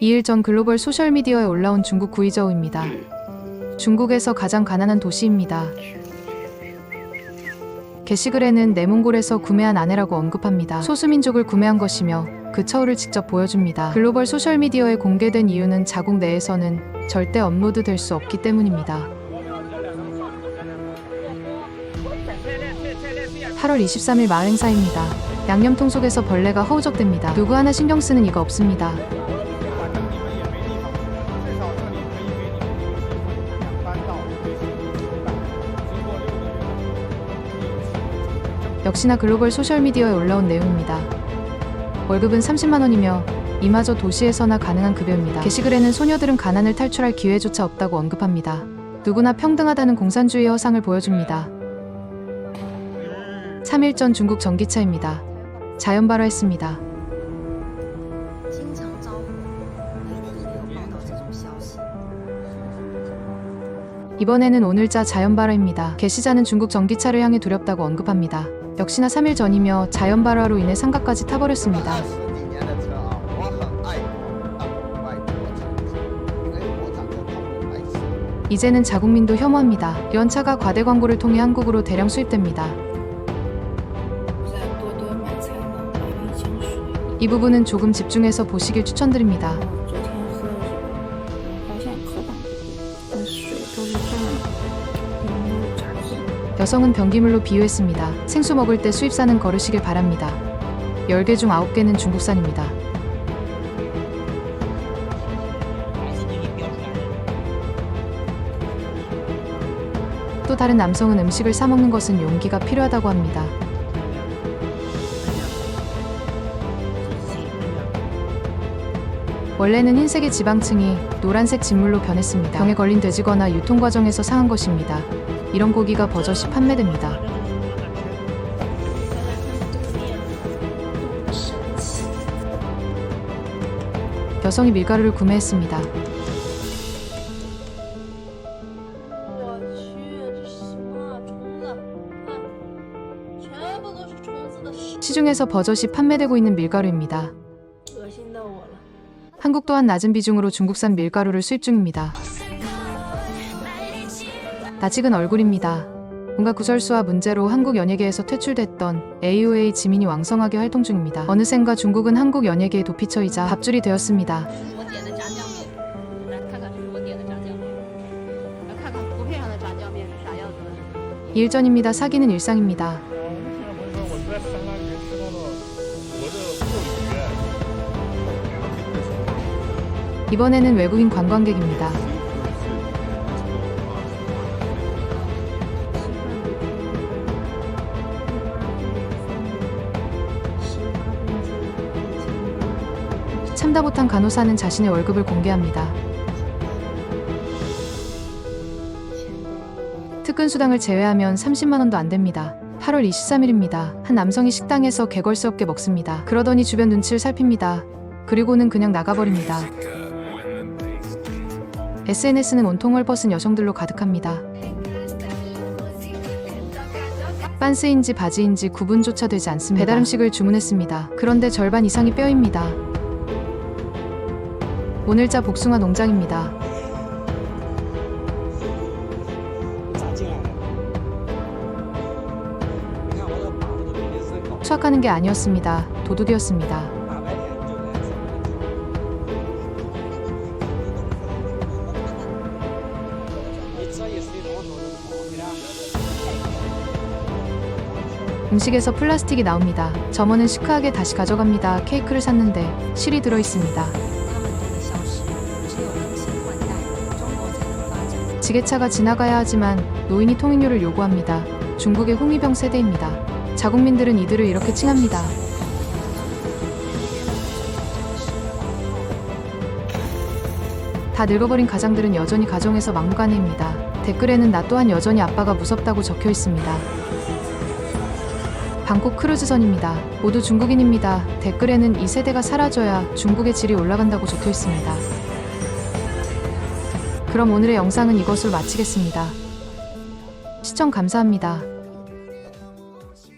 2일 전 글로벌 소셜미디어에 올라온 중국 구이저우입니다. 중국에서 가장 가난한 도시입니다. 게시글에는 내몽골에서 구매한 아내라고 언급합니다. 소수민족을 구매한 것이며 그 처우를 직접 보여줍니다. 글로벌 소셜미디어에 공개된 이유는 자국 내에서는 절대 업로드 될 수 없기 때문입니다. 8월 23일 마을 행사입니다. 양념통 속에서 벌레가 허우적댑니다. 누구 하나 신경 쓰는 이가 없습니다. 역시나 글로벌 소셜미디어에 올라온 내용입니다. 월급은 30만원이며 이마저 도시에서나 가능한 급여입니다. 게시글에는 소녀들은 가난을 탈출할 기회조차 없다고 언급합니다. 누구나 평등하다는 공산주의 허상을 보여줍니다. 3일 전 중국 전기차입니다. 자연 발화했습니다. 이번에는 오늘자 자연 발화입니다. 게시자는 중국 전기차를 향해 두렵다고 언급합니다. 역시나 3일 전이며 자연 발화로 인해 상가까지 타버렸습니다. 이제는 자국민도 혐오합니다. 연차가 과대 광고를 통해 한국으로 대량 수입됩니다. 이 부분은 조금 집중해서 보시길 추천드립니다. 여성은 변기물로 비유했습니다. 생수 먹을 때 수입산은 거르시길 바랍니다. 10개 중 9개는 중국산입니다. 또 다른 남성은 음식을 사 먹는 것은 용기가 필요하다고 합니다. 원래는 흰색의 지방층이 노란색 진물로 변했습니다. 병에 걸린 돼지거나 유통 과정에서 상한 것입니다. 이런 고기가 버젓이 판매됩니다. 여성이 밀가루를 구매했습니다. 시중에서 버젓이 판매되고 있는 밀가루입니다. 한국 또한 낮은 비중으로 중국산 밀가루를 수입 중입니다. 다 찍은 얼굴입니다. 뭔가 구설수와 문제로 한국 연예계에서 퇴출됐던 AOA 지민이 왕성하게 활동 중입니다. 어느샌가 중국은 한국 연예계의 도피처이자 밥줄이 되었습니다. 일전입니다. 사기는 일상입니다. 이번에는 외국인 관광객입니다. 참다 못한 간호사는 자신의 월급을 공개합니다. 특근 수당을 제외하면 30만 원도 안 됩니다. 8월 23일입니다. 한 남성이 식당에서 개걸스럽게 먹습니다. 그러더니 주변 눈치를 살핍니다. 그리고는 그냥 나가버립니다. SNS는 온통 헐벗은 여성들로 가득합니다. 빤스인지 바지인지 구분조차 되지 않습니다. 배달 음식을 주문했습니다. 그런데 절반 이상이 뼈입니다. 오늘자 복숭아 농장입니다. 추악하는 게 아니었습니다. 도둑이었습니다. 음식에서 플라스틱이 나옵니다. 점원은 시크하게 다시 가져갑니다. 케이크를 샀는데 실이 들어있습니다. 지게차가 지나가야 하지만 노인이 통행료를 요구합니다. 중국의 홍위병 세대입니다. 자국민들은 이들을 이렇게 칭합니다. 다 늙어버린 가장들은 여전히 가정에서 막무가내입니다. 댓글에는 나 또한 여전히 아빠가 무섭다고 적혀 있습니다. 방콕 크루즈선입니다. 모두 중국인입니다. 댓글에는 이 세대가 사라져야 중국의 질이 올라간다고 적혀 있습니다. 그럼 오늘의 영상은 이것으로 마치겠습니다. 시청 감사합니다.